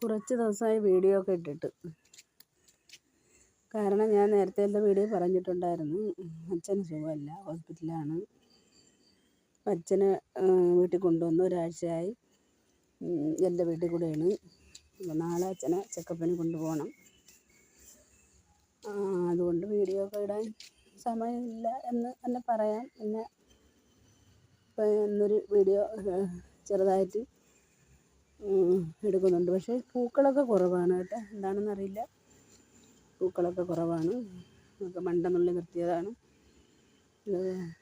കുറച്ച് ദിവസമായി വീഡിയോ ഒക്കെ ഇട്ടിട്ട്. കാരണം ഞാൻ നേരത്തെ എന്റെ വീഡിയോ പറഞ്ഞിട്ടുണ്ടായിരുന്നു. അച്ഛന് സുഖമല്ല ഹോസ്പിറ്റലാണ് അച്ഛന് വീട്ടിൽ കൊണ്ടുവന്ന് ഒരാഴ്ചയായി. എന്റെ വീട്ടിൽ കൂടെയാണ്. അപ്പോൾ നാളെ അച്ഛനെ ചെക്കപ്പിന് കൊണ്ടുപോകണം. അതുകൊണ്ട് വീഡിയോ ഒക്കെ ഇടാൻ സമയമില്ല എന്ന് തന്നെ പറയാം. പിന്നെ ഇപ്പം ഇന്നൊരു വീഡിയോ ചെറുതായിട്ട് എടുക്കുന്നുണ്ട്. പക്ഷേ പൂക്കളൊക്കെ കുറവാണ് കേട്ടോ. എന്താണെന്നറിയില്ല പൂക്കളൊക്കെ കുറവാണ്. ഒക്കെ മണ്ടനുള്ളിൽ നിർത്തിയതാണ്.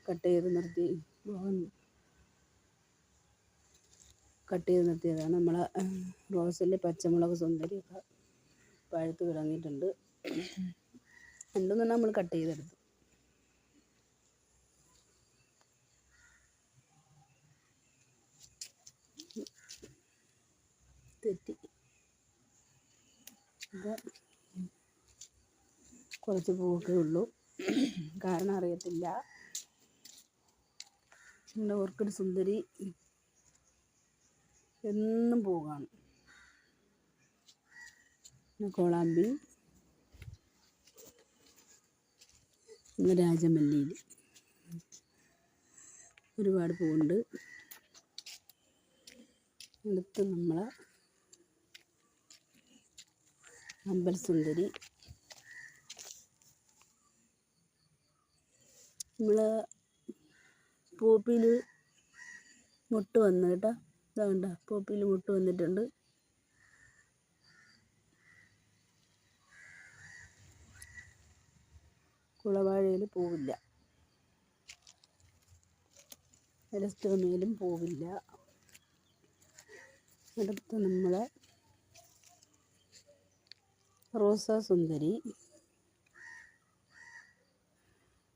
കട്ട് ചെയ്ത് നിർത്തി. കട്ട് ചെയ്ത് നിർത്തിയതാണ്. നമ്മളെ റോസിൽ പച്ചമുളക് സുന്ദരിയൊക്കെ പഴുത്ത് തുടങ്ങിയിട്ടുണ്ട്. രണ്ടും തന്നെ നമ്മൾ കട്ട് ചെയ്തെടുത്തു. അപ്പോൾ കുറച്ച് പൂവൊക്കെ ഉള്ളൂ. കാരണം അറിയത്തില്ല. എന്റെ ഓർക്കിഡ് സുന്ദരി എന്നും പോകാണ് കോളാമ്പി. രാജമല്ലിയിൽ ഒരുപാട് പൂവുണ്ട്. അടുത്ത് നമ്മളെ അമ്പലസുന്ദരി നമ്മൾ പോപ്പിയിൽ മുട്ട് വന്നു കേട്ടോ. ഇതാ ഇതാണ്ട പോപ്പിയിൽ മുട്ട് വന്നിട്ടുണ്ട്. കുളവാഴയിൽ പൂവില്ല. എലസ്റ്റോമയിലും പോവില്ല. അടുത്ത് നമ്മളെ റോസാ സുന്ദരി.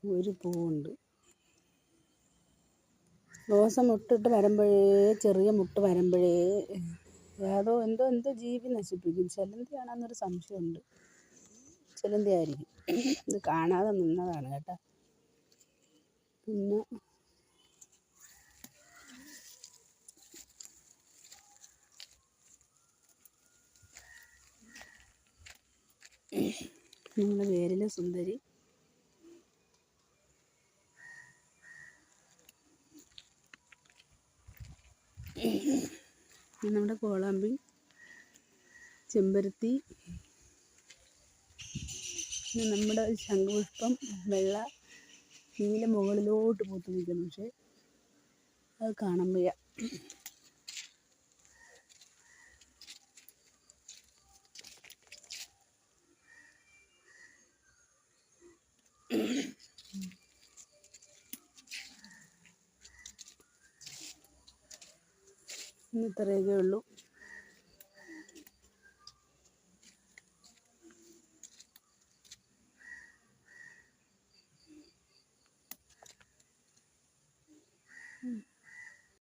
ഒരു പൂവുണ്ട്. റോസ മുട്ടിട്ട് വരുമ്പോഴേ ചെറിയ മുട്ട് വരുമ്പോഴേ ഏതോ എന്തോ എന്തോ ജീവി നശിപ്പിക്കും. ചിലന്തിയാണെന്നൊരു സംശയമുണ്ട്. ചിലന്തി ആയിരിക്കും ഇത് കാണാതെ നിന്നതാണ് കേട്ടോ. പിന്നെ നമ്മളെ വേരിലെ സുന്ദരി. നമ്മുടെ കോളാമ്പി ചെമ്പരത്തി നമ്മുടെ ശംഖുപുഷ്പം വെള്ള നീല മുകളിലോട്ട് പൂത്ത് നിൽക്കുന്നു. പക്ഷേ അത് കാണാൻ വയ്യ. ഇത്രയൊക്കെ ഉള്ളൂ Mm.